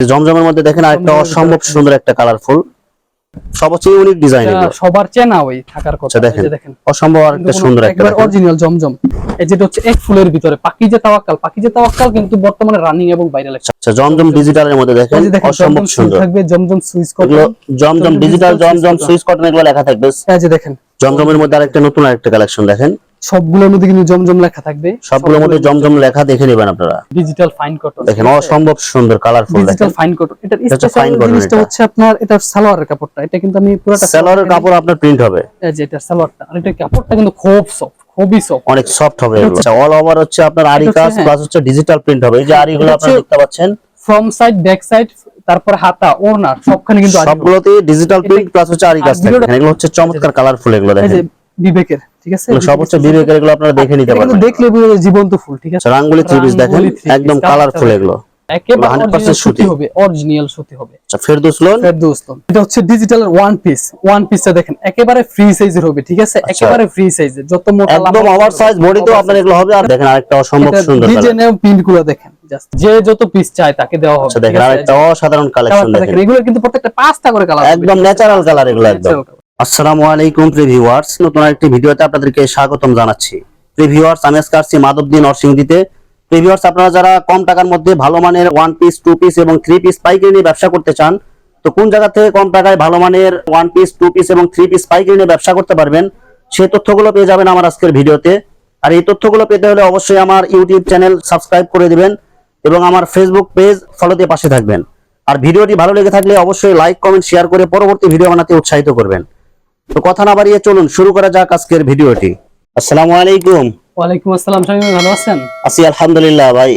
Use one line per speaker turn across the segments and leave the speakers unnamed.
জমজমের মধ্যে দেখেন আরেকটা অসম্ভব সুন্দর একটা কালারফুল সবচেয়ে ইউনিক ডিজাইন এগুলো।
সবার চেনা ওই থাকার কথা।
আচ্ছা, দেখেন।
দেখেন।
অসম্ভব আর একটা সুন্দর একটা।
অরিজিনাল জমজম। এই যেটা হচ্ছে এক ফুলের ভিতরে। পাকিজে তাওয়াক্কাল। পাকিজে তাওয়াক্কাল কিন্তু বর্তমানে রানিং এবং ভাইরাল একটা।
আচ্ছা জমজম ডিজিটালের মধ্যে দেখেন
যে
অসম্ভব সুন্দর।
থাকবে জমজম সুইচ কটন
জমজম ডিজিটাল জমজম সুইচ কটন এগুলো লেখা থাকবে।
এই যে দেখেন।
জমজমের মধ্যে আরেকটা নতুন আরেকটা কালেকশন দেখেন।
সবগুলোর মধ্যে কিন্তু জমজম লেখা থাকবে।
সবগুলোর মধ্যে জমজম লেখা দেখে নেবেন আপনারা।
ডিজিটাল ফাইন কটন
দেখেন অসম্ভব সুন্দর কালারফুল
ডিজিটাল ফাইন কটন এটা স্পেশাল জিনিসটা
এটা।
হচ্ছে আপনার এটা সালোয়ারের কাপড়টা। এটা কিন্তু আমি পুরোটা
সেলরের কাপড় আপনার প্রিন্ট হবে।
এই যে এটা সালোয়ারটা। আর এটা কাপড়টা কিন্তু খুব সফট খুবই সফট
অনেক সফট হবে
হচ্ছে-
অল ওভার হচ্ছে আপনার আরি
হচ্ছে,
কাজ
হ্যাঁ।
প্লাস হচ্ছে ডিজিটাল প্রিন্ট হবে। এই যে আরিগুলো আপনারা দেখতে পাচ্ছেন।
ফ্রম সাইড ব্যাক সাইড তারপর হাতা ওড়না সবখানে কিন্তু
সবগুলোতে ডিজিটাল প্রিন্ট প্লাস হচ্ছে আরি কাজ থাকবে। এগুলো হচ্ছে চমৎকার কালারফুল এগুলো
এই যে
দেখেন
বিবেকের। ঠিক আছে?
সব বিবেকের এগুলো আপনারা দেখে নিতে পারবেন।
দেখলে জীবন্ত ফুল ঠিক আছে?
আচ্ছা, রাঙ্গুলি থ্রি পিস দেখেন একদম কালারফুল এগুলো।
একেবারে
100%
সুতি। হবে অরিজিনাল সুতি হবে।
আচ্ছা ফেরদৌস লোন
ফেরদৌস লোন। এটা হচ্ছে ডিজিটাল ওয়ান পিস ওয়ান পিসটা দেখেন একেবারে ফ্রি সাইজের হবে ঠিক আছে? একেবারে ফ্রি সাইজের যত মোটা
আচ্ছা। একদম ওভার সাইজ বডি তো আপনার এগুলো হবে। আর দেখেন আরেকটা অসম্ভব সুন্দর
ডিজাইন প্রিন্টগুলো দেখেন যে যত পিস চায় তাকে দেওয়া হবে
আচ্ছা দেখেন? আরেকটা অসাধারণ কালেকশন দেখেন
এগুলো কিন্তু প্রত্যেকটা পাঁচটা করে কালার
একদম ন্যাচারাল কালার এগুলো একদম। আসসালামু আলাইকুম, প্রিভিউয়ার্স। নতুন আরেকটি ভিডিওতে আপনাদেরকে স্বাগতম জানাচ্ছি। প্রিভিউয়ার্স, আমি আজকে আসছি মাধবদী নরসিংদীতে। প্রিভিউয়ার্স, আপনারা যারা কম টাকার মধ্যে ভালো মানের ওয়ান পিস টু পিস এবং থ্রি পিস পাইকারি নিয়ে ব্যবসা করতে চান, তো কোন জায়গা থেকে কম টাকায় ভালো মানের ওয়ান পিস টু পিস এবং থ্রি পিস পাইকারি নিয়ে ব্যবসা করতে পারবেন সেই তথ্যগুলো পেয়ে যাবেন আমার আজকের ভিডিওতে। আর এই তথ্যগুলো পেতে হলে অবশ্যই আমার ইউটিউব চ্যানেল সাবস্ক্রাইব করে দেবেন এবং আমার ফেসবুক পেজ ফলো দিয়ে পাশে থাকবেন। আর ভিডিওটি ভালো লেগে থাকলে অবশ্যই লাইক কমেন্ট শেয়ার করে পরবর্তী ভিডিও বানাতে উৎসাহিত করবেন। তো কথা না বাড়িয়ে চলুন শুরু করা যাক আজকের ভিডিওটি। আসসালামু আলাইকুম।
ওয়ালাইকুম আসসালাম স্বামী ভালো আছেন?
আছি আলহামদুলিল্লাহ ভাই।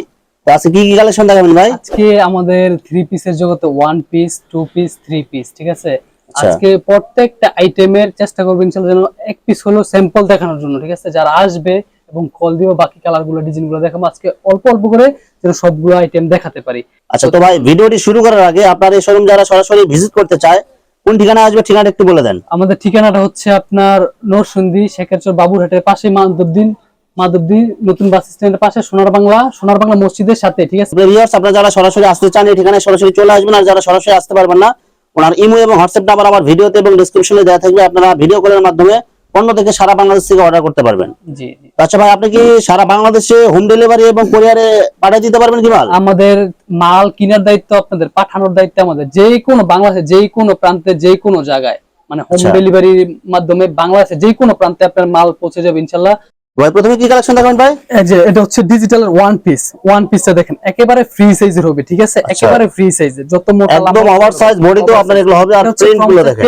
আজকে কি কি কালেকশন দেখাবেন ভাই?
আজকে আমাদের থ্রি পিসের জগতে one piece two piece three piece ঠিক আছে?
আচ্ছা।
আজকে প্রত্যেকটা আইটেমের চেষ্টা করবেন ইনশাআল্লাহ যেন এক পিস হলো স্যাম্পল দেখানোর জন্য ঠিক আছে? যারা আসবে এবং কল দিও বাকি কালারগুলো ডিজাইনগুলো দেখাবো আজকে অল্প অল্প করে যেন সবগুলো আইটেম দেখাতে পারি।
আচ্ছা তো ভাই ভিডিওটি শুরু করার আগে আপনার এই শোরুম যারা সরাসরি ভিজিট করতে চায় কোন ঠিকানা আসবে ঠিকানা একটু বলে দেন।
আমাদের ঠিকানাটা হচ্ছে আপনার নরসিংদী শেখেরচর বাবুরহাটের পাশে মাধবদিন মাধবদী নতুন বাস স্ট্যান্ডের পাশে সোনার বাংলা সোনার বাংলা মসজিদের সাথে ঠিক আছে?
ভিউয়ার্স আপনারা যারা সরাসরি আসতে চান এই ঠিকানায় সরাসরি চলে আসবেন আর যারা সরাসরি আসতে পারবেন না ওনার ইমো এবং হোয়াটসঅ্যাপ নাম্বার আমার ভিডিওতে এবং ডেসক্রিপশনে দেওয়া থাকবে। আপনারা ভিডিও কলের মাধ্যমে পণ্য থেকে সারা বাংলাদেশ থেকে অর্ডার করতে পারবেন।
জি
আচ্ছা ভাই আপনি কি সারা বাংলাদেশে হোম ডেলিভারি এবং কোরিয়ারে পাঠিয়ে দিতে পারবেন কি মাল?
আমাদের মাল কেনার দায়িত্ব আপনাদের পাঠানোর দায়িত্ব আমাদের। যে কোনো বাংলাদেশে যে কোনো প্রান্তে যে কোনো জায়গায় মানে হোম
আচ্ছা।
ডেলিভারির মাধ্যমে বাংলাদেশে যে কোনো প্রান্তে আপনার মাল পৌঁছে যাবে ইনশাল্লাহ
ভাই প্রথমে কি কালেকশন দেখাবেন ভাই?
এই যে এটা হচ্ছে ডিজিটাল ওয়ান পিস ওয়ান পিসটা দেখেন একেবারে ফ্রি সাইজের হবে ঠিক আছে? একেবারে ফ্রি সাইজের যত মোটা
আচ্ছা। একদম ওভার সাইজ বডি তো। আপনার এগুলো হবে আর
প্রিন্টগুলো
দেখেন।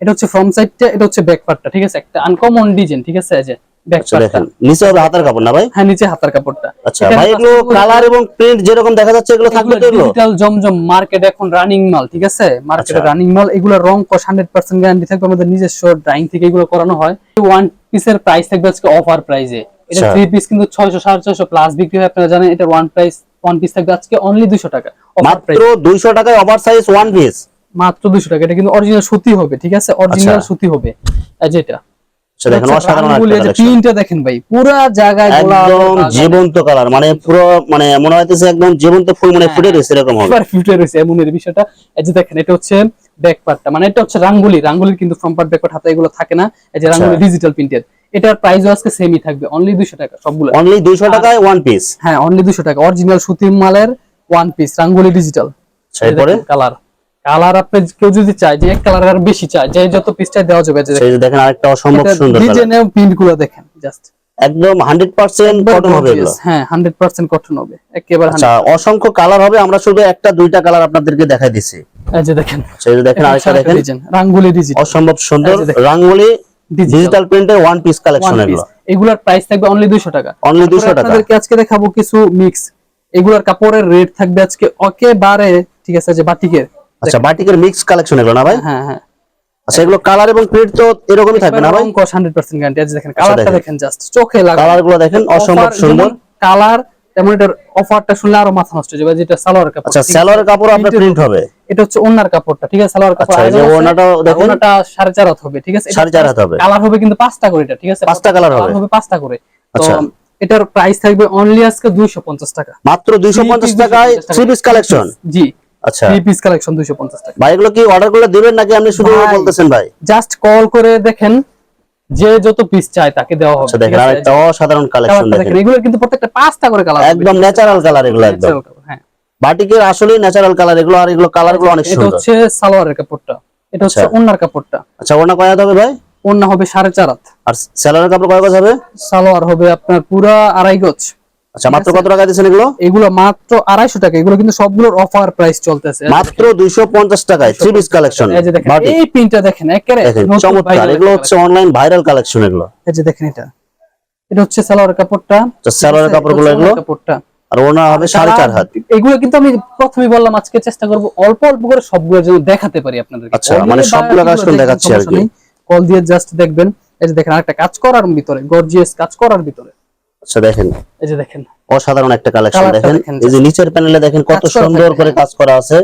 এটা হচ্ছে ফ্রন্ট সাইডটা এটা হচ্ছে ব্যাক পার্টটা ঠিক আছে? একটা আনকমন ডিজাইন ঠিক আছে? এই যে ব্যাক
আচ্ছা
পার্টটা
নিচে হবে হাতের কাপড় না ভাই?
হ্যাঁ নিচে হাতার কাপড়টা।
আচ্ছা ভাই এগুলো কালার এবং প্রিন্ট যেরকম দেখা যাচ্ছে এগুলো থাকবে তো এগুলো?
ডিজিটাল জমজম মার্কেট এখন রানিং মাল ঠিক আছে? মার্কেটে
আচ্ছা।
রানিং মাল এগুলো রং কস হান্ড্রেড পার্সেন্ট গ্যারান্টি থাকবে আমাদের নিজস্ব ড্রাইং থেকে এগুলো করানো হয়। ওয়ান পিসের প্রাইস থাকবে আজকে অফার প্রাইসে এটা
আচ্ছা।
থ্রি পিস কিন্তু ছয়শো সাড়ে ছয়শো প্লাস বিক্রি হয় আপনারা জানেন এটা ওয়ান প্রাইস ওয়ান পিস থাকবে আজকে অনলি দুশো টাকা।
মাত্র দুইশো টাকায় ওভার সাইজ ওয়ান পিস
মাত্র দুশো টাকা। এটা কিন্তু অরিজিনাল সুতি হবে ঠিক আছে? অরিজিনাল
আচ্ছা।
সুতি হবে। এই যেটা
আচ্ছা দেখেন
দেখেন ভাই পুরা জায়গায়
একদম জীবন্ত কালার মানে পুরো মানে মনে হইতেছে একদম জীবন্ত ফুল মানে ফুটে রয়েছে এরকম হবে।
বিষয়টা। এই যে দেখেন এটা হচ্ছে ব্যাক পার্টটা মানে এটা হচ্ছে রাঙ্গুলি। রাঙ্গুলির কিন্তু ফ্রন্ট পার্ট ব্যাক পার্ট হাতে এগুলো থাকে না। এই যে রাঙ্গুলি ডিজিটাল প্রিন্টের এটার প্রাইসও আজকে সেমই থাকবে অনলি 200 টাকা সবগুলো।
অনলি দুইশো টাকায় ওয়ান পিস
হ্যাঁ অনলি 200 টাকা অরিজিনাল সুতির মালের ওয়ান পিস রাঙ্গুলি ডিজিটাল
এরপরে?
কালার কালার আপনি কেউ যদি চায় যে এক কালার আর বেশি চায় যে যত পিস চাই দেওয়া যাবে যে
সেই দেখেন আরেকটা অসম্ভব সুন্দর কালার
ডিজাইন এবং প্রিন্টগুলো দেখেন জাস্ট
একদম হান্ড্রেড পার্সেন্ট কটন হবে এগুলো।
হ্যাঁ 100% কটন হবে একেবারে
আচ্ছা অসংখ্য কালার হবে আমরা শুধু একটা দুইটা কালার আপনাদেরকে দেখাই দিছি
100 এই যে দেখেন
সেই যে দেখেন আরেকটা দেখেন।
রাঙ্গুলি ডিজিটাল
অসম্ভব সুন্দর
এই।
রাঙ্গুলি ডিজিটাল প্রিন্টের ওয়ান পিস কালেকশন এগুলো।
এগুলার প্রাইস থাকবে অনলি 200 টাকা।
অনলি 200 টাকা।
আপনাদেরকে আজকে দেখাবো কিছু মিক্স এগুলার কাপড়ের রেট থাকবে আজকে একেবারে ঠিক আছে যে বাটিকের।
আচ্ছা বাটিকের মিক্স কালেকশন এগুলো না ভাই?
হ্যাঁ হ্যাঁ।
আচ্ছা এগুলো কালার এবং প্রিন্ট তো এরকমই থাকবে না ভাই?
কস 100% গ্যারান্টি আছে। দেখেন কালারটা
দেখেন।
দেখেন জাস্ট চোখে
কালারগুলো দেখেন অসম্ভব সুন্দর।
কালার তেমন এটার অফারটা শুনলে আরও মাথা নষ্ট হয়ে যাবে। যেটা সালোয়ার কাপড়
আচ্ছা? সালোয়ারের কাপড় আপনার প্রিন্ট হবে।
এটা হচ্ছে ওনার কাপড়টা ঠিক আছে? সালোয়ার কাপড়
আচ্ছা, এই যে
আর
দেখেন।
চার হাত হবে ঠিক আছে?
সাড়ে চার হাত হবে।
কালার হবে কিন্তু পাঁচটা করে এটা ঠিক আছে?
পাঁচটা colour হবে।
হবে পাঁচটা করে।
আচ্ছা।
এটার প্রাইস থাকবে অনলি আজকে 250 টাকা।
মাত্র দুইশো পঞ্চাশ টাকায় থ্রি পিস কালেকশন
জি।
আচ্ছা।
থ্রি পিস কালেকশন দুইশো পঞ্চাশ টাকা।
ভাই এগুলো কি অর্ডার করলে দিবেন নাকি আপনি শুধু বলতেছেন ভাই?
জাস্ট কল করে দেখেন যে যত পিস চায় তাকে দেওয়া হবে
আচ্ছা দেখেন আরেকটা অসাধারণ কালেকশন দেখেন।
দেখেন এগুলো কিন্তু প্রত্যেকটা পাঁচটা করে কালার
একদম ন্যাচারাল কালার এগুলো একদম।
হ্যাঁ।
বাটিকের আসলে ন্যাচারাল কালার এগুলো আর এগুলো কালারগুলো অনেক
এটা হচ্ছে সালোয়ারের কাপড়টা এটা হচ্ছে
আচ্ছা।
ওন্নার কাপড়টা।
আচ্ছা ওনা কয় হবে ভাই?
ওন্না হবে সাড়ে চার হাত।
আর সেলারের কাপড় কয় গজ হবে?
সালোয়ার হবে আপনার পুরা আড়াই গজ।
আচ্ছা মাত্র কত টাকা দিচ্ছেন এগুলো?
এগুলো মাত্র আড়াইশো টাকা। এগুলো কিন্তু সবগুলোর অফার প্রাইস চলতেছে।
মাত্র দুইশো পঞ্চাশ টাকায় থ্রি পিস কালেকশন
এই যে দেখেন একেবারে
চমৎকার। এগুলো হচ্ছে অনলাইন ভাইরাল কালেকশন এগুলো।
এই যে দেখেন এটা। এটা হচ্ছে সালোয়ারের কাপড়টা। আছে?
কাপড়গুলো এগুলো?
কাপড়টা।
আর ওনা হবে সাড়ে চার হাত।
এগুলো কিন্তু আমি প্রথমেই বললাম আজকে চেষ্টা করব অল্প অল্প করে সবগুলো যেন দেখাতে পারি আপনাদের
আচ্ছা, মানে সবগুলো কালেকশন দেখাচ্ছি আর কি।
কল দিয়ে জাস্ট দেখবেন। এই যে দেখেন আরেকটা কাজ করার ভিতরে গর্জিয়াস কাজ করার ভিতরে।
আচ্ছা দেখেন।
এই যে দেখেন।
অসাধারণ একটা কালেকশন দেখেন। এই যে নিচের প্যানেলে দেখেন কত সুন্দর করে। কাজ করা আছে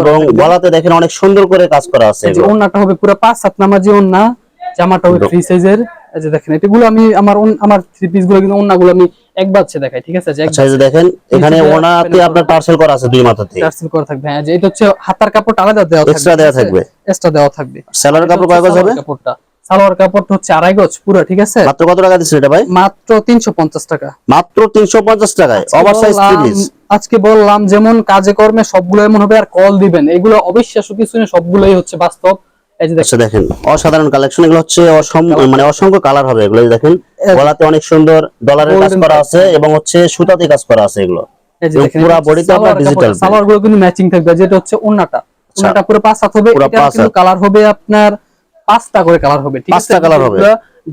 এবং গলাতে দেখেন অনেক সুন্দর করে কাজ করা আছে।
ওন্নাটা হবে পুরো পাঁচ সাত নামাজি ওন্না জামাটা হবে ফ্রি সাইজের এই যে দেখেন এগুলো আমি আমার আমার থ্রি পিসগুলো কিন্তু ওন্নাগুলো আমি এক বাচ্চা দেখাই ঠিক আছে?
আচ্ছা এই যে দেখেন এখানে ওনাতে আপনার টার্সেল করা আছে দুই মাথাতে
টার্সেল করা থাকবে হ্যাঁ যে এটা হচ্ছে হাতার কাপড় আলাদা দেওয়া থাকবে
Extra দেওয়া থাকবে।
এক্সট্রা দেওয়া থাকবে।
সেলারের কাপড় কয় গজ হবে?
কাপড়টা। সালোয়ার কাপড়টা হচ্ছে আড়াই গজ পুরো ঠিক আছে?
মাত্র কত টাকা দিচ্ছেন এটা ভাই?
মাত্র তিনশো পঞ্চাশ টাকা।
মাত্র তিনশো পঞ্চাশ টাকায়।
আজকে বললাম-
পিস
আজকে বললাম যেমন কাজে কর্মে সবগুলো এমন হবে আর কল দিবেন। এগুলো অবিশ্বাস্য কিছু না সবগুলোই হচ্ছে বাস্তব। এই যে দেখেন
আচ্ছা অসাধারণ কালেকশন এগুলো হচ্ছে অসম- মানে অসংখ্য কালার হবে এগুলো দেখেন। গলাতে অনেক সুন্দর ডলারের কাজ করা আছে এবং হচ্ছে সুতাতে কাজ করা আছে এগুলো। পুরা আপনার
কাপড়, কিন্তু ম্যাচিং থাকবে যেটা হচ্ছে ওন্নাটা ওন্নাটা পুরো পাঁচ হাত হবে এটা কিন্তু কালার হবে আপনার পাঁচটা করে কালার হবে ঠিক আছে?
পাঁচটা কালার হবে।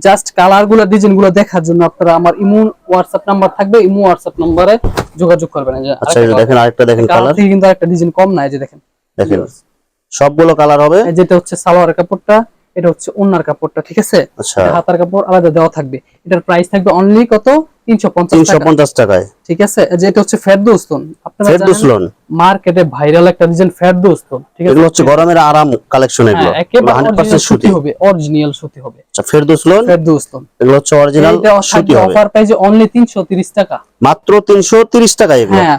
জাস্ট কালারগুলো ডিজাইনগুলো দেখার জন্য আপনারা আমার ইমো হোয়াটসঅ্যাপ নাম্বার থাকবে ইমো হোয়াটসঅ্যাপ নম্বরে যোগাযোগ করবেন।
আচ্ছা দেখেন আরেকটা দেখেন
কালার কিন্তু একটা ডিজাইন কম না এই যে দেখেন।
দেখেন সবগুলো কালার হবে।
এই যেটা হচ্ছে সালোয়ার কাপড়টা এটা হচ্ছে ওন্নার কাপড়টা ঠিক আছে?
আচ্ছা।
হাতার কাপড় আলাদা দেওয়া থাকবে। এটার প্রাইস থাকবে অনলি কত? তিনশো পঞ্চাশ
তিনশো
টাকা
পঞ্চাশ টাকায়।
ঠিক আছে? এই হচ্ছে ফেরদৌস্তন আপনারা
ফেরদৌস
মার্কেটে ভাইরাল একটা ডিজাইন ফেরদৌস্তন ঠিক আছে?
এগুলো হচ্ছে গরমের আরাম কালেকশন এগুলো।
একেবারে
হান্ড্রেড
অরিজিনাল
পার্সেন্ট
সুতি
সুতি।
হবে অরিজিনাল সুতি হবে।
আচ্ছা ফেরদৌস
ফেরদৌস্তন
এগুলো হচ্ছে অরিজিনাল সুতি হবে।
অফার প্রাইসে অনলি 330 টাকা।
মাত্র তিনশো তিরিশ টাকা এগুলো।
হ্যাঁ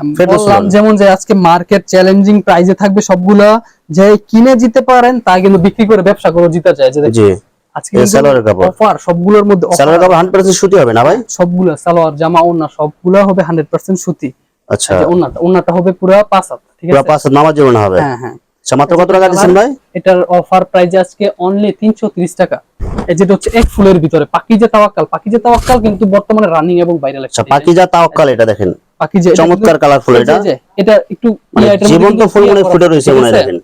যেমন যে আজকে মার্কেট চ্যালেঞ্জিং প্রাইসে থাকবে সবগুলা যে কিনে জিতে পারেন তা কিন্তু বিক্রি করে ব্যবসা করে জিতে যায়। যে
জি।
আজকে
সালোয়ারের কাপড়।
অফার সবগুলোর মধ্যে
সালোয়ার কাপড় হান্ড্রেড পার্সেন্ট সুতি হবে না ভাই?
সবগুলা সালোয়ার জামা ওন্না সবগুলা হবে 100% সুতি।
আচ্ছা।
ওন্নাটা ওন্নাটা হবে পুরো পাঁচ হাত ঠিক
পুরো
আছে?
পাঁচ হাত নামাজ জীবন হবে?
হ্যাঁ হ্যাঁ।
আচ্ছা মাত্র কত টাকা দিচ্ছেন ভাই?
এটার অফার প্রাইস আজকে অনলি 330 টাকা। এই যেটা হচ্ছে এক ফুলের ভিতরে পাকিজা তাওয়াক্কাল। পাকিজা তাওয়াক্কাল কিন্তু বর্তমানে রানিং এবং ভাইরাল
আচ্ছা পাকিজা তাওয়াক্কাল এটা দেখেন।
পাকিজা
চমৎকার কালারফুল এটা।
এটা একটু
মানে জীবন্ত ফুল মনে ফুটে রয়েছে মনে দেখেন।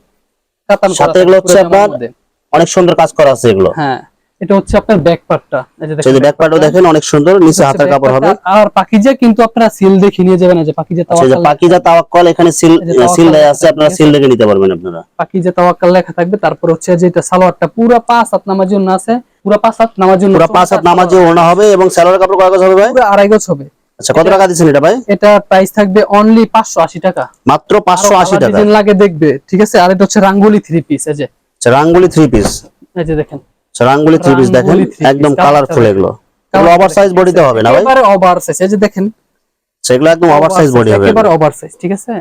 সাথে এগুলো হচ্ছে আপনার
মধ্যে।
অনেক সুন্দর কাজ করা আছে এগুলো।
হ্যাঁ এটা হচ্ছে আপনার ব্যাক পার্টটা যে
যে ব্যাক পার্টও দেখেন অনেক সুন্দর নিচে হাতের কাপড় হবে।
আর পাকিজা কিন্তু আপনারা সিল দেখে নিয়ে যাবেন যে পাকিজা
আচ্ছা যে
তাওয়াক্কাল।
পাকিজা তাওয়াক্কল এখানে সিল
যে
সিল দেয়া আছে আপনারা সিল দেখে নিতে পারবেন আপনারা।
পাকিজা তাওয়াক্কাল লেখা থাকবে তারপর হচ্ছে যেটা সালোয়ারটা পুরো পাঁচ হাত নামার জন্য আছে পুরো পাঁচ হাত নামার জন্য
পুরো পাঁচ হাত নামাজে ওড়না হবে এবং সালোয়ার কাপড় কয় গজ হবে ভাই?
পুরো আড়াই গজ হবে।
আচ্ছা কত টাকা দিচ্ছেন এটা ভাই?
এটা প্রাইস থাকবে অনলি পাঁচশো আশি টাকা।
মাত্র পাঁচশো আশি টাকা।
ডিজাইন লাগে দেখবে ঠিক আছে? আর এটা হচ্ছে রাঙ্গুলি থ্রি পিস এই যে।
রাঙ্গুলি থ্রি পিস
এই যে দেখেন।
রাঙ্গুলি থ্রি পিস দেখেন একদম কালারফুল এগুলো। এগুলো ওভার সাইজ বডিতে হবে না ভাই?
ওভার সাইজ এই যে দেখেন।
সেগুলো একদম ওভার সাইজ বডি হবে।
ওভার সাইজ ঠিক আছে?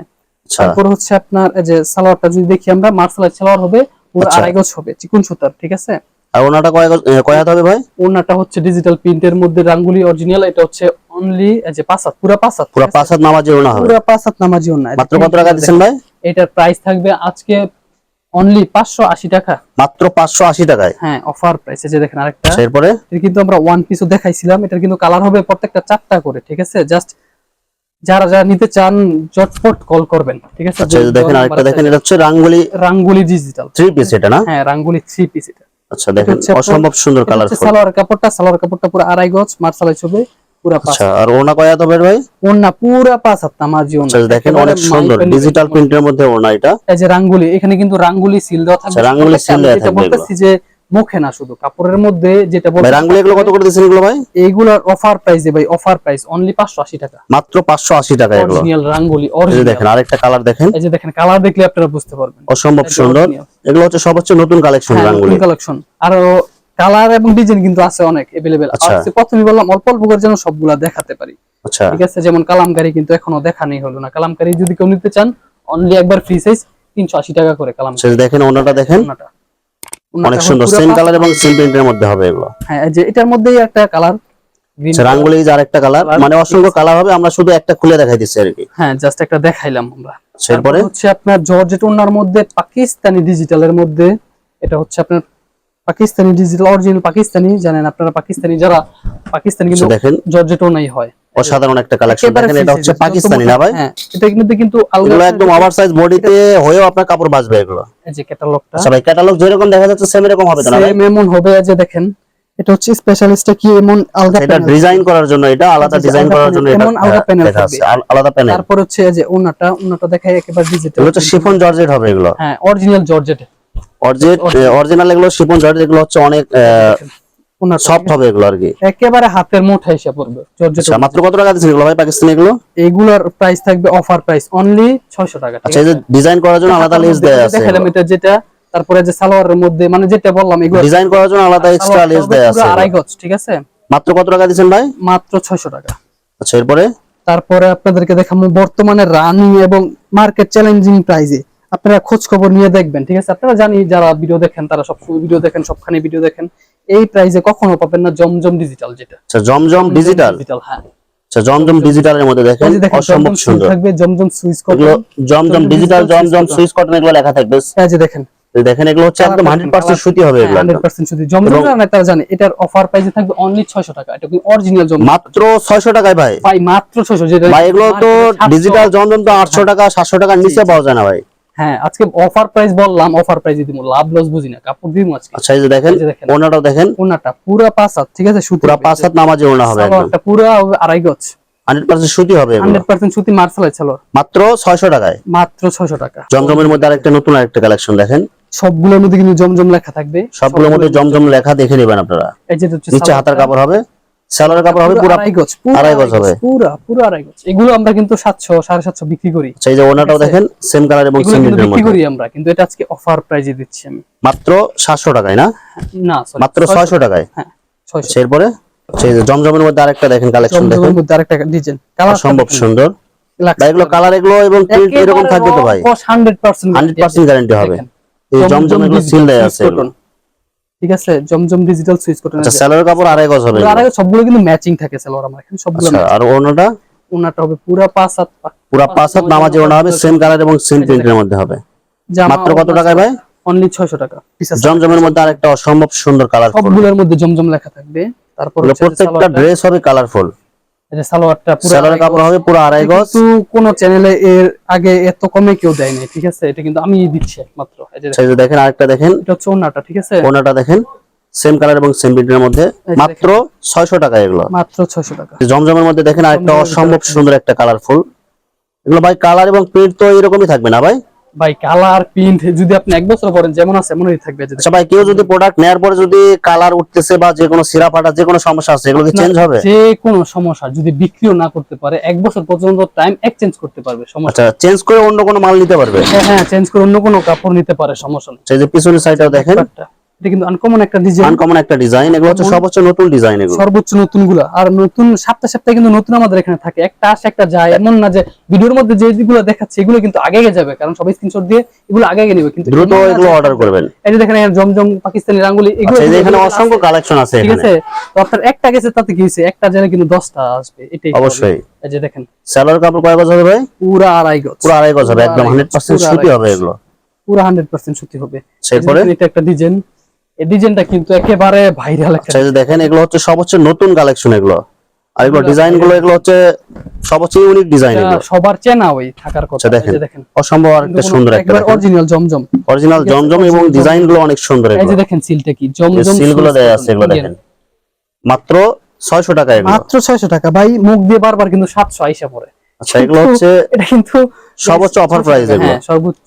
আচ্ছা।
তারপর হচ্ছে আপনার এই যে সালোয়ারটা যদি দেখি আমরা মার্শাল সালোয়ার হবে পুরো
আচ্ছা।
আড়াই গজ হবে চিকুন সুতার ঠিক আছে?
আর ওনাটা কয় কয় হাত হবে ভাই?
ওনাটা হচ্ছে ডিজিটাল প্রিন্টের মধ্যে রাঙ্গুলি অরিজিনাল এটা হচ্ছে অনলি এই যে পাঁচ হাত পুরো পাঁচ হাত
পুরো পাঁচ হাত নামাজে ওড়না হবে।
পুরো পাঁচ হাত নামাজি ওনা
মাত্র কত টাকা দিচ্ছেন ভাই?
এটার প্রাইস থাকবে আজকে অনলি পাঁচশো আশি টাকা।
মাত্র পাঁচশো আশি টাকায়?
হ্যাঁ অফার প্রাইস এই যে দেখেন আরেকটা।
আচ্ছা, এরপরে?
কিন্তু আমরা ওয়ান পিসও দেখাইছিলাম। এটার কিন্তু কালার হবে প্রত্যেকটা চারটা করে ঠিক আছে? জাস্ট যারা যারা নিতে চান জটপট কল করবেন ঠিক আছে?
আচ্ছা দেখেন আরেকটা দেখেন এটা হচ্ছে রাঙ্গুলি
রাঙ্গুলি ডিজিটাল
থ্রি পিস এটা না?
হ্যাঁ রাঙ্গুলি থ্রি পিস এটা।
আচ্ছা দেখেন অসম্ভব সুন্দর কালারফুল
সালোয়ার কাপড়টা। সালোয়ার কাপড়টা পুরো আড়াই গজ মার্শাল ছবি। পুরা পাঁচ
আচ্ছা আর ওনা কয় হাত ভাই?
ওন্না পুরা পাঁচ হাত আমার জীবন।
আচ্ছা দেখেন অনেক সুন্দর ডিজিটাল প্রিন্টের মধ্যে ওনা এটা।
এই যে রাঙ্গুলি এখানে কিন্তু রাঙ্গুলি সিল দেওয়া থাকবে।
রাঙ্গুলি
প্রত্যেকটা
দেওয়া থাকবে
বলতেছি যে মুখে না শুধু কাপড়ের মধ্যে যেটা
ভাই রাঙ্গুলি এগুলো কত করে দিচ্ছেন এগুলো ভাই?
এইগুলার অফার প্রাইসে ভাই অফার প্রাইস অনলি 580 টাকা।
মাত্র পাঁচশো আশি টাকা এগুলো।
অরিজিনাল রাঙ্গুলি অরিজিনাল
দেখেন আরেকটা কালার দেখেন।
এই যে দেখেন কালার দেখলে আপনারা বুঝতে পারবেন।
অসম্ভব সুন্দর। এগুলো হচ্ছে সব হচ্ছে নতুন কালেকশন রাঙ্গুলি।
কালেকশন আর কালার এবং ডিজাইন কিন্তু আছে অনেক अवेलेबल
আচ্ছা।
আছে প্রথমে বললাম অল্প অল্প করে যেন সবগুলা দেখাতে পারি
আচ্ছা
ঠিক আছে যেমন কালামকারী কিন্তু এখনো দেখানি হলো না কালামকারী যদি কেউ নিতে চান অনলি একবার ফ্রি সাইজ তিনশো আশি টাকা করে কালাম
সে দেখেন ওনাটা দেখেন
ওনাটা।
অনেক
ওনাটা
সুন্দর
পুরো
সেম
পাঁচ-
কালার এবং সেম প্রিন্টের মধ্যে হবে এগুলো
হ্যাঁ এই যে এটার মধ্যেই একটা কালার গ্রিন
আচ্ছা রাঙ্গুলি যে আরেকটা কালার
Colour,
মানে অসংখ্য কালার হবে আমরা শুধু একটা খুলে দেখাই দিচ্ছি আর কি
হ্যাঁ জাস্ট একটা দেখাইলাম আমরা
এরপরে
তারপর হচ্ছে আপনার জর্জেট ওনার মধ্যে পাকিস্তানি ডিজিটালের মধ্যে এটা হচ্ছে আপনার পাকিস্তানি ডিজিটাল অরিজিনাল পাকিস্তানি জানেন আপনারা পাকিস্তানি যারা পাকিস্তানি কিন্তু
আচ্ছা, দেখেন।
জর্জেট ওনাই হয়।
অসাধারণ একটা কালেকশন দেখেন এটা হচ্ছে পাকিস্তানি না ভাই?
হ্যাঁ মধ্যে কিন্তু
এগুলো
আলগা
একদম ওভার সাইজ বডিতে হয়েও আপনার কাপড় বাঁচবে এগুলো।
এই যে ক্যাটালগটা
আচ্ছা ভাই ক্যাটালগ যেরকম দেখা যাচ্ছে সেম এরকম হবে তো না ভাই?
সেম এমন হবে যে দেখেন এটা হচ্ছে স্পেশালিস্টটা কি এমন আলগা
এটা ডিজাইন করার জন্য এটা আলাদা
জি, জি,
ডিজাইন করার জন্য এটা
এমন আলাদা panel
দেখা
থাকবে।
আছে আলাদা প্যানেল
তারপর হচ্ছে এই যে ওনাটা ওনাটা দেখায় একেবারে ডিজিটাল
হচ্ছে শিফন জর্জেট হবে এগুলো।
হ্যাঁ অরিজিনাল জর্জেট।
অরিজিনাল এগুলো শিফন জর্জেট এগুলো হচ্ছে অনেক সফট হবে এগুলো আর কি।
একেবারে হাতের মুঠা হিসাব পড়বে জর্জেট
আচ্ছা মাত্র কত টাকা দিচ্ছেন এগুলো ভাই পাকিস্তানি এগুলো?
এগুলার প্রাইস থাকবে অফার প্রাইস অনলি 600 টাকা
আচ্ছা এই যে ডিজাইন করার জন্য আলাদা লেস দেয়া আছে
দেখালাম এটা যেটা তারপরে যে সালোয়ারের মধ্যে মানে যেটা বললাম এগুলো
ডিজাইন করার জন্য আলাদা এক্সট্রা লেস দেয়া আছে
আড়াই গজ ঠিক আছে?
মাত্র কত টাকা দিচ্ছেন ভাই?
মাত্র 600 টাকা।
আচ্ছা এরপরে?
তারপরে আপনাদেরকে দেখাবো বর্তমানে রানিং এবং মার্কেট চ্যালেঞ্জিং প্রাইজে আপনারা খোঁজ খবর নিয়ে দেখবেন ঠিক আছে? আপনারা জানি যারা ভিডিও দেখেন তারা সব ভিডিও দেখেন সবখানে ভিডিও দেখেন। এই প্রাইজে কখনো পাবেন না জমজম ডিজিটাল যেটা।
আচ্ছা জমজম ডিজিটাল
ডিজিটাল হ্যাঁ।
আচ্ছা জমজম ডিজিটালের মধ্যে দেখেন অসম্ভব সুন্দর।
থাকবে জমজম সুইচ কটন
জমজম ডিজিটাল জমজম
সুইচ
কটন এগুলো লেখা থাকবে।
এই যে দেখেন।
দেখেন এগুলো হচ্ছে একদম হান্ড্রেড পার্সেন্ট সুতি হবে এগুলো।
100% শুধু জমজম না তারা জানে এটার অফার প্রাইসে থাকবে অনলি 600 টাকা। এটা কি অরিজিনাল জমজম?
মাত্র ছয়শো টাকায় ভাই।
ভাই মাত্র 600 যেটা
ভাই এগুলো তো
700
ডিজিটাল জমজম তো আটশো টাকা সাতশো টাকার নিচে পাওয়া যায় না ভাই।
হ্যাঁ আজকে অফার প্রাইস বললাম অফার প্রাইস লাভ লস বুঝি না কাপড় আজকে।
আচ্ছা এই যে দেখেন
যে দেখেন। ওনাটা পুরা পাঁচ হাত ঠিক আছে সুতি
পুরা পাঁচ হাত নামাজে ওনা হবে একদম।
পুরা আড়াই গজ।
হান্ড্রেড পার্সেন্ট সুতি হবে এগুলো।
হান্ড্রেড পার্সেন্ট সুতি মার্শাল সালোয়ার।
মাত্র ছয়শো টাকায়।
মাত্র ছয়শো টাকা।
জমজমের মধ্যে আরেকটা নতুন আরেকটা কালেকশন দেখেন।
সবগুলোর মধ্যে কিন্তু জমজম লেখা থাকবে।
সবগুলোর মধ্যে জমজম লেখা দেখে নেবেন আপনারা।
এই যে হচ্ছে
নিচে হাতার কাপড় হবে। সালোয়ার কাপড় হবে
পুরো আড়াই গজ
আড়াই গজ হবে।
পুরা পুরো আড়াই গজ। এগুলো আমরা কিন্তু সাতশো সাড়ে সাতশো বিক্রি করি।
সেই যে ওনাটাও দেখেন সেম কালার এবং সেম
কিন্তু
ডিজাইনের
বিক্রি করি আমরা কিন্তু এটা আজকে অফার প্রাইজে দিচ্ছি আমি।
মাত্র সাতশো টাকায় না?
না sorry,
মাত্র ছয়শো। টাকায়?
হ্যাঁ ছয়শো।
আচ্ছা, এরপরে? সেই যে জমজমের মধ্যে আরেকটা দেখেন কালেকশন দেখেন।
জমজমের মধ্যে আরেকটা ডিজাইন কালার
অসম্ভব সুন্দর। এগুলো কালার এগুলো এবং প্রিন্ট এরকম থাকবে তো ভাই।
Hundred percent
hundred percent guarantee হবে। এই জমজম এগুলো সিল দেয়া আছে।
ঠিক আছে? জমজম ডিজিটাল সুইচ কটন
আচ্ছা সালোয়ার কাপড় আড়াই গজ হবে
আড়াই সবগুলো কিন্তু ম্যাচিং থাকে সালোয়ার আমার এখানে সবগুলো
আচ্ছা আর ওনাটা
ওনাটা হবে পুরো পাঁচ সাত
পুরো পাঁচ সাত নামাজে ওনা হবে সেম কালার এবং সেম প্রিন্টের মধ্যে হবে। মাত্র কত টাকায় ভাই?
অনলি 600 টাকা।
জমজমের মধ্যে আরেকটা অসম্ভব সুন্দর কালার
সবগুলোর মধ্যে জমজম লেখা থাকবে। তারপর
প্রত্যেকটা ড্রেস হবে কালারফুল
সালোয়ারটা পুরো
সালোয়ার কাপড়। হবে পুরো আড়াই গজ।
কিন্তু কোন চ্যানেলে এর আগে এত কমে কেউ দেয় ঠিক আছে? এটা কিন্তু আমি দিচ্ছি এই যে
দেখেন আরেকটা দেখেন।
এটা হচ্ছে ওনাটা ঠিক আছে?
ওনাটা দেখেন। সেম কালার এবং সেম প্রিন্টের মধ্যে। মাত্র ছয়শো টাকা এগুলো।
মাত্র 600 টাকা।
জমজমের মধ্যে দেখেন আরেকটা অসম্ভব সুন্দর একটা কালারফুল এগুলো ভাই কালার এবং প্রিন্ট তো এরকমই থাকবে না ভাই?
ভাই কালার প্রিন্ট যদি আপনি এক বছর পরেন যেমন আছে এমনই থাকবে
আচ্ছা ভাই কেউ যদি প্রোডাক্ট নেওয়ার পরে যদি কালার উঠতেছে বা যে কোনো সিরা ফাটা যে কোনো সমস্যা আছে এগুলো কি চেঞ্জ হবে?
যে কোনো সমস্যা যদি বিক্রিও না করতে পারে এক বছর পর্যন্ত টাইম এক্সচেঞ্জ করতে পারবে সমস্যা
আচ্ছা চেঞ্জ করে অন্য কোনো মাল নিতে পারবে?
হ্যাঁ হ্যাঁ চেঞ্জ করে অন্য কোনো কাপড় নিতে পারে সমস্যা নেই।
সেই যে পিছনের সাইডটাও দেখেন।
ব্যাপারটা। এটা কিন্তু আনকমন একটা ডিজাইন
আনকমন একটা ডিজাইন এগুলো হচ্ছে সর্বোচ্চ নতুন ডিজাইন এগুলো।
সর্বোচ্চ নতুনগুলা আর নতুন সপ্তাহে সপ্তাহে কিন্তু নতুন আমাদের এখানে থাকে। একটা আসে একটা যায়। এমন না যে ভিডিওর মধ্যে যে যেগুলো দেখাচ্ছে এগুলো কিন্তু আগে আগে যাবে। কারণ সবাই স্ক্রিনশট দিয়ে এগুলো আগে আগে নেবে। কিন্তু
দ্রুত এগুলো অর্ডার করবেন।
এই যে দেখেন জমজম পাকিস্তানি রাঙ্গুলি এগুলো
আচ্ছা এখানে অসংখ্য
আছে,
কালেকশন আছে
ঠিক আছে? তো আপনার একটা গেছে তাতে কি হয়েছে? একটা জেলে কিন্তু দশটা আসবে। এটাই
অবশ্যই।
এই যে দেখেন।
স্যালোয়ার কাপড় কয় গজ হবে ভাই?
পুরা আড়াই গজ।
পুরো আড়াই গজ হবে একদম
আড়াই
হান্ড্রেড
গজ,
পার্সেন্ট
পুরো
সুতি হবে এগুলো।
পুরা হান্ড্রেড পার্সেন্ট সুতি হবে।
এরপরে?
এটা একটা ডিজাইন এই ডিজাইনটা কিন্তু একেবারে ভাইরাল একটা
আচ্ছা দেখেন এগুলো হচ্ছে সর্বোচ্চ নতুন কালেকশন এগুলো। আর এগুলো ডিজাইনগুলো এগুলো হচ্ছে সবচেয়ে ইউনিক ডিজাইন এগুলো।
সবার চেনা ওই থাকার কথা।
আচ্ছা, দেখেন। অসম্ভব আর একটা সুন্দর একটা
একবার অরিজিনাল জমজম।
অরিজিনাল জমজম এবং ডিজাইনগুলো অনেক সুন্দর
এই যে দেখেন সিলটা কি? জমজম সিলগুলো
দেয়া আছে এগুলো দেখেন। মাত্র ছয়শো টাকা এগুলো।
মাত্র 600 টাকা। ভাই মুখ দিয়ে বারবার কিন্তু 700 আইসা পড়ে।
আচ্ছা এগুলো হচ্ছে
এটা কিন্তু
সর্বোচ্চ offer price এগুলো।
হ্যাঁ সর্বোচ্চ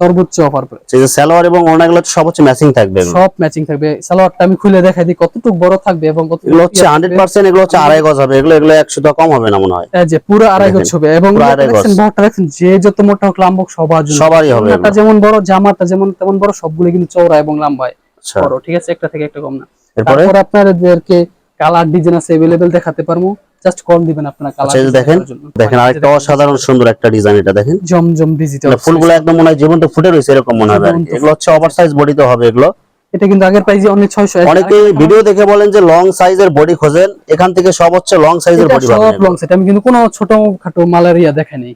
সর্বোচ্চ অফার প্রাইস
এই যে সালোয়ার এবং ওড়না গুলো হচ্ছে সর্বোচ্চ ম্যাচিং থাকবে এগুলো
সব ম্যাচিং থাকবে সালোয়ারটা আমি খুলে দেখাই দিই কতটুকু বড় থাকবে এবং কত
এগুলো হচ্ছে হান্ড্রেড পার্সেন্ট এগুলো হচ্ছে আড়াই গজ হবে এগুলো এগুলো একশো টাকা কম হবে না মনে হয়
এই যে পুরো আড়াই গজ
দেখেন,
হবে এবং
পুরো আড়াই গজ।
দেখছেন বড়টা দেখছেন যে যত মোটা হোক লাম্বা হোক সবার জন্য
সবারই হবে
ওড়নাটা
এগুলো।
যেমন বড় জামাটা যেমন তেমন বড় সবগুলো কিন্তু চওড়া এবং লম্বা
আচ্ছা
বড় ঠিক আছে একটা থেকে একটা কম না
এরপরে
তারপর আপনাদেরকে কালার ডিজাইন আছে अवेलेबल দেখাতে পারবো জাস্ট কম দিবেন আপনারা কালার
আচ্ছা এই দেখেন দেখেন আরেকটা অসাধারণ সুন্দর একটা ডিজাইন এটা দেখেন।
জমজম ডিজিটাল
মানে ফুলগুলো একদম মনে হয় জীবন্ত ফুটে রয়েছে এরকম মনে হবে।
জীবন্ত
এগুলো হচ্ছে ওভারসাইজ বডিতে হবে এগুলো।
এটা কিন্তু আগের প্রাইসে অনেক 600
অনেকে ভিডিও দেখে বলেন যে লং সাইজের বডি খোঁজেন এখান থেকে সব হচ্ছে লং সাইজের বডি পাবেন সব
লং সাইজ আমি কিন্তু কোনো ছোট খাটো মালারিয়া দেখাইনি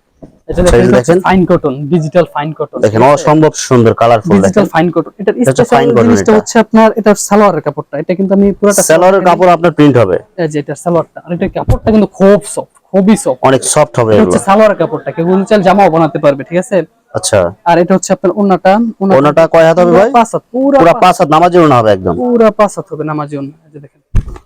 এটা
এই যে
দেখেন
দেখেন।
Fine cotton digital fine cotton
দেখেন অসম্ভব সুন্দর কালারফুল
ডিজিটাল ফাইন কটন এটা স্পেশাল জিনিসটা হচ্ছে আপনার এটা সালোয়ারের কাপড়টা এটা কিন্তু আমি পুরোটা
সেলরের কাপড় আপনার প্রিন্ট হবে।
এই যে এটা সালোয়ারটা আর এটা কাপড়টা কিন্তু খুব সফট খুবই সফট
অনেক সফট হবে
এটা হচ্ছে সালোয়ারের কাপড়টা কেউ যদি জামাও বানাতে পারবে ঠিক আছে?
আচ্ছা।
আর এটা হচ্ছে আপনার ওন্নাটা
কয় হাত হবে ভাই?
পাঁচ হাত পুরো
পুরো পাঁচ হাত নামাজের ওনা হবে একদম।
পুরো পাঁচ হাত হবে নামাজি ওন্না এই যে দেখেন।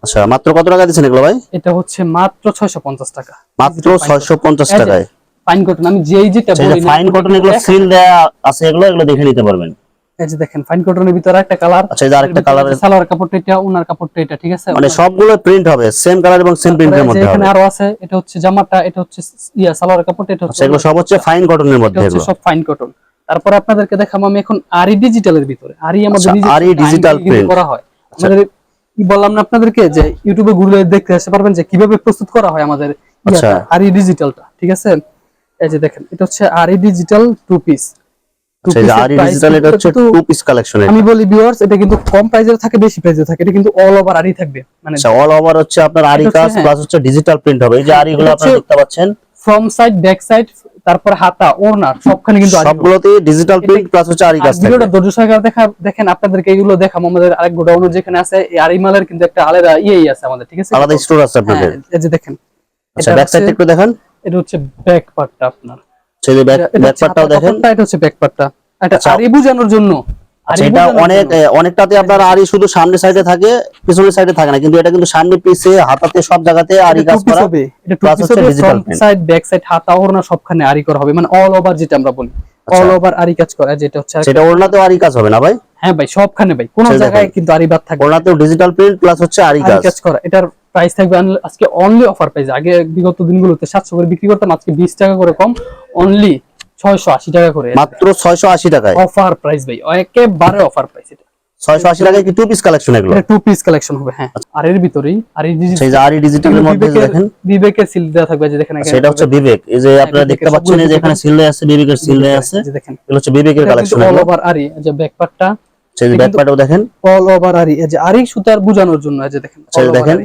আচ্ছা মাত্র কত টাকা দিচ্ছেন এগুলো ভাই?
এটা হচ্ছে মাত্র 650 টাকা।
মাত্র ছয়শো পঞ্চাশ টাকায়।
ফাইন কটন আমি যেই যেটা বলি
ফাইন কটন এগুলো সিল দেয়া আছে এগুলো এগুলো দেখে নিতে পারবেন।
এই যে দেখেন ফাইন কটনের ভিতরে একটা কালার
আচ্ছা এই যে আরেকটা কালারের
সালোয়ার কাপড়টা এটা ওনার কাপড়টা এটা ঠিক আছে?
মানে সবগুলো প্রিন্ট হবে সেম কালার এবং সেম প্রিন্টের
তারপরে
মধ্যে হবে।
এখানে আরও আছে এটা হচ্ছে জামাটা এটা হচ্ছে ইয়া সালোয়ার কাপড়টা এটা হচ্ছে
আচ্ছা এগুলো সব হচ্ছে ফাইন কটনের মধ্যে এগুলো।
সব ফাইন কটন তারপরে আপনাদেরকে দেখাবো আমি এখন আরি ডিজিটালের ভিতরে। আরি আমাদের
আচ্ছা,
নিজের
আরি
দিয়ে কিন্তু করা হয়। আমাদের কি বললাম না আপনাদেরকে যে ইউটিউবে ঘুরে দেখতে আসতে পারবেন যে কীভাবে প্রস্তুত করা হয় আমাদের
আচ্ছা।
আরি ডিজিটালটা ঠিক আছে? এই যে দেখেন এটা হচ্ছে আরি ডিজিটাল টু পিস
আরি
আমি বলি ভিউয়ার্স এটা কিন্তু কম প্রাইসের থাকে বেশি প্রাইসের থাকে এটা কিন্তু অল ওভার আরি থাকবে। মানে
আচ্ছা অল ওভার হচ্ছে আপনার আরি কাজ
হ্যাঁ।
প্লাস হচ্ছে ডিজিটাল প্রিন্ট হবে। এই যে আরিগুলো
এটা
আপনারা দেখতে পাচ্ছেন।
ফ্রম সাইড ব্যাক সাইড তারপরে হাতা ওড়না সবখানে কিন্তু আরি হবে।
সবগুলোতেই ডিজিটাল প্রিন্ট প্লাস হচ্ছে আরি
আর
কাজ
ভিডিওটা
থাকবে।
ধৈর্য সহকারে দেখা দেখেন আপনাদেরকে এগুলো দেখাম আমাদের আরেক গোডাউন যেখানে আছে এই আরিমালের কিন্তু একটা আলাদা ইয়েই আছে আমাদের ঠিক আছে?
আলাদা স্টোর আছে আপনাদের।
হ্যাঁ, এই যে দেখেন।
আচ্ছা ব্যাক সাইড একটু দেখেন।
এটা হচ্ছে ব্যাক পার্টটা আপনার।
যে ব্যাক ব্যাক পার্টটাও দেখেন।
এটা হচ্ছে ব্যাক পার্টটা এটা
আচ্ছা।
আরি বুঝানোর জন্য।
আচ্ছা এটা অনেক অনেকটাতে আপনার আরি শুধু সামনের সাইডে থাকে পিছনের সাইডে থাকে না কিন্তু এটা কিন্তু সামনে পিছে হাতাতে সব জায়গাতে আরি কাজ করা।
হবে। এটা টু পিস হবে ফ্রন্ট সাইড ব্যাক সাইড হাতা ওড়না সবখানে আরি করা হবে। মানে অল ওভার যেটা আমরা বলি। অল ওভার আরি কাজ করা যেটা হচ্ছে
সেটা ওড়নাতেও আরি কাজ হবে না ভাই?
হ্যাঁ ভাই সবখানে ভাই। কোন জায়গায় কিন্তু আরি বাদ থাকে। না।
ওড়নাতেও ডিজিটাল প্রিন্ট প্লাস হচ্ছে আরি
আরি
কাজ।
কাজ করা। এটার প্রাইস থাকবে আজকে অনলি অফার প্রাইস আগে বিগত দিনগুলোতে সাতশো করে বিক্রি করতাম আজকে বিশ টাকা করে কম অনলি ছয়শো আশি টাকা করে।
মাত্র ছয়শো আশি টাকায়?
অফার প্রাইস ভাই একেবারে অফার প্রাইস এটা।
ছয়শো আশি টাকায় কি টু পিস কালেকশন এগুলো?
টু পিস কালেকশন হবে হ্যাঁ। আর এর ভিতরেই আর এই ডিজিটাল
সেই যে ডিজিটালের মধ্যে দেখেন?
বিবেকের সিল দেওয়া থাকবে যে দেখেন
সেটা হচ্ছে বিবেক। এই যে আপনারা দেখতে পাচ্ছেন যে
সবগুলো
এখানে সিল দেয়া আছে বিবেকের সিল দেয়া আছে।
দেখেন।
এগুলো হচ্ছে বিবেকের কালেকশন
অল ওভার আরি যে ব্যাক পার্টটা
সেই ব্যাক পার্টও দেখেন।
অল ওভার আরি এই যে আরি সুতার বোঝানোর জন্য এই যে দেখেন
দেখেন।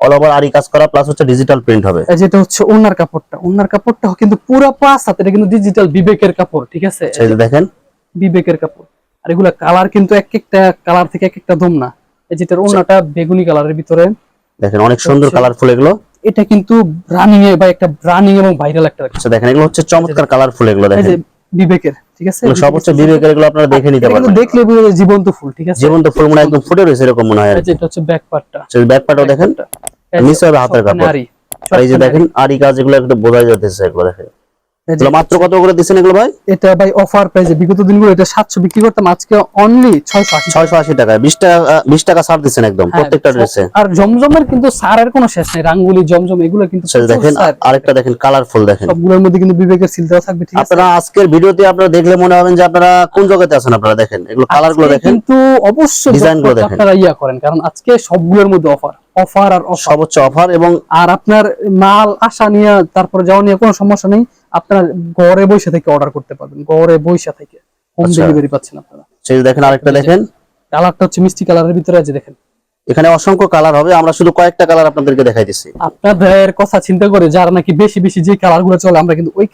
অল ওভার আরি কাজ করা প্লাস হচ্ছে ডিজিটাল প্রিন্ট হবে।
এই যেটা হচ্ছে ওনার কাপড়টা। ওনার কাপড়টা কিন্তু পুরো পাঁচ হাত এটা কিন্তু ডিজিটাল বিবেকের কাপড় ঠিক আছে?
যে দেখেন।
বিবেকের কাপড়। আর এগুলা কালার কিন্তু এক একটা কালার থেকে এক একটা দম না। এই যেটার ওনাটা বেগুনি কালারের ভিতরে।
দেখেন অনেক সুন্দর কালারফুল এগুলো।
এটা কিন্তু রানিং এ বা একটা রানিং এবং ভাইরাল একটা
আচ্ছা দেখেন এগুলো হচ্ছে চমৎকার কালারফুল এগুলো
এই
দেখেন।
যে বিবেকের। ঠিক আছে?
এগুলো বিবেকের এগুলো আপনারা দেখে নিতে পারবেন।
দেখলে বোঝা জীবন্ত ফুল ঠিক আছে?
জীবন্ত ফুল মনে হয় একদম ফুটে রয়েছে এরকম মনে হয় আর
এটা হচ্ছে ব্যাক পার্টটা
সেই ব্যাক পার্টও দেখেন? নিচে হবে হাতের কাপড়। এই যে দেখেন আরি কাজ এগুলো একটু বোঝা যাচ্ছে দেখেন মাত্র কত করে দিচ্ছেন এগুলো ভাই?
এটা ভাই অফার প্রাইসে বিগত দিনগুলো এটা সাতশো বিক্রি করতাম আজকে অনলি ছয়শো আশি।
ছয়শো আশি টাকা। বিশ টাকা ছাড় দিচ্ছেন একদম প্রত্যেকটা ড্রেসে
আর জমজমের কিন্তু সারের কোনো শেষ নেই রাঙ্গুলি জমজম এগুলো কিন্তু
সেই যে
প্রচুর
দেখেন আরেকটা দেখেন কালারফুল দেখেন।
সবগুলোর মধ্যে কিন্তু বিবেকের সিল দেওয়া থাকবে ঠিক আছে?
আপনারা আজকের ভিডিওতে আপনারা দেখলে মনে হবেন যে আপনারা কোন জগতে আছেন আপনারা দেখেন। এগুলো
কালারগুলো
দেখেন
কিন্তু অবশ্যই
দেখেন।
আপনারা ইয়া করেন কারণ আজকে সবগুলোর মধ্যে অফার অফার আর
সর্বোচ্চ অফার এবং
আর আপনার মাল আসা নিয়ে তারপরে যাওয়া নিয়ে কোনো সমস্যা নেই। আপনার ঘরে বসে থেকে অর্ডার করতে পারবেন। ঘরে বসে থেকে হোম
আচ্ছা।
ডেলিভারি পাচ্ছেন আপনারা।
সেই দেখেন আরেকটা দেখেন।
কালারটা হচ্ছে মিষ্টি কালারের ভিতরে আছে দেখেন।
এখানে অসংখ্য কালার হবে আমরা শুধু কয়েকটা কালার আপনাদেরকে দেখাই দিচ্ছি
আপনাদের কথা চিন্তা করে যারা নাকি বেশি বেশি যে চলে আমরা কিন্তু ওই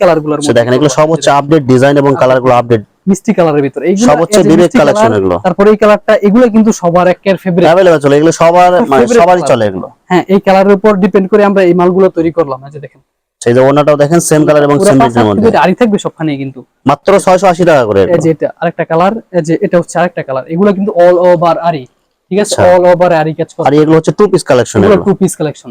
সে দেখেন এগুলো সব হচ্ছে আপডেট ডিজাইন এবং আপডেট
মিষ্টি কালারের ভিতরে। এইগুলো
সব হচ্ছে বিবেক
colour,
এগুলো।
তারপরে এই কালারটা এগুলো কিন্তু সবার একের ফেভারিট
অ্যাভেলেবল চলে এগুলো সবার মানে সবারই চলে এগুলো।
হ্যাঁ এই কালারের উপর ডিপেন্ড করে আমরা এই মালগুলো তৈরি করলাম এই যে দেখেন।
সেই যে ওনাটাও দেখেন সেম কালার এবং সেম ডিজাইনের মধ্যে।
থেকে থাকবে সবখানে কিন্তু।
মাত্র ছয়শো আশি টাকা করে
এই যে এটা আরেকটা কালার এই যে এটা হচ্ছে আরেকটা কালার এগুলো কিন্তু অল ওভার আরি ঠিক আছে?
আচ্ছা।
অল ওভার আরি কাজ করা
আর এগুলো হচ্ছে টু পিস কালেকশন
এগুলো টু পিস কালেকশন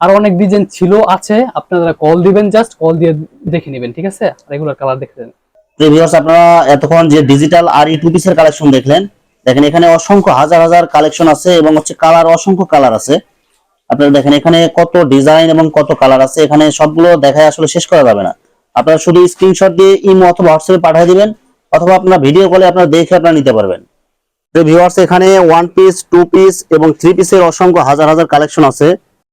আর অনেক ডিজাইন ছিল আছে। আপনারা কল দিবেন জাস্ট কল দিয়ে দেখে নেবেন ঠিক আছে? রেগুলার কালার দেখে দেবেন
ভিউয়ার্স আপনারা এতক্ষণ যে ডিজিটাল আর টু পিসের কালেকশন দেখলেন দেখেন এখানে অসংখ্য হাজার হাজার কালেকশন আছে এবং হচ্ছে কালার অসংখ্য কালার আছে। আপনারা দেখেন, এখানে কত ডিজাইন এবং কত কালার আছে, এখানে সবগুলো দেখায় আসলে শেষ করা যাবে না। আপনারা শুধু স্ক্রিনশট দিয়ে ইমো অথবা হোয়াটসঅ্যাপে পাঠিয়ে দিবেন, অথবা আপনারা ভিডিও কলে আপনারা দেখে আপনারা নিতে পারবেন। তো ভিউয়ার্স এখানে ওয়ান পিস টু পিস এবং থ্রি পিসের অসংখ্য হাজার হাজার কালেকশন আছে।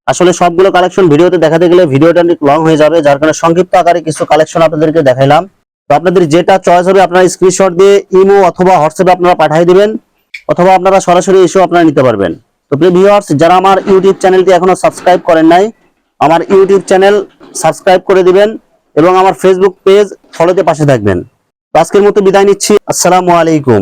আসলে সবগুলো কালেকশন ভিডিওতে দেখাতে গেলে ভিডিওটা অনেক লং হয়ে যাবে, যার কারণে সংক্ষিপ্ত আকারে কিছু কালেকশন আপনাদেরকে দেখাইলাম। তো আপনাদের যেটা চয়েস হবে, আপনারা স্ক্রিনশট দিয়ে ইমো অথবা হোয়াটসঅ্যাপে আপনারা পাঠিয়ে দিবেন, অথবা আপনারা সরাসরি এসেও আপনারা নিতে পারবেন। তো প্রিয় ভিউয়ার্স যারা আমার ইউটিউব চ্যানেলটি এখনও সাবস্ক্রাইব করেন নাই, আমার ইউটিউব চ্যানেল সাবস্ক্রাইব করে দিবেন এবং আমার ফেসবুক পেজ ফলোতে পাশে থাকবেন। আজকের মতো বিদায় নিচ্ছি। আসসালামু আলাইকুম।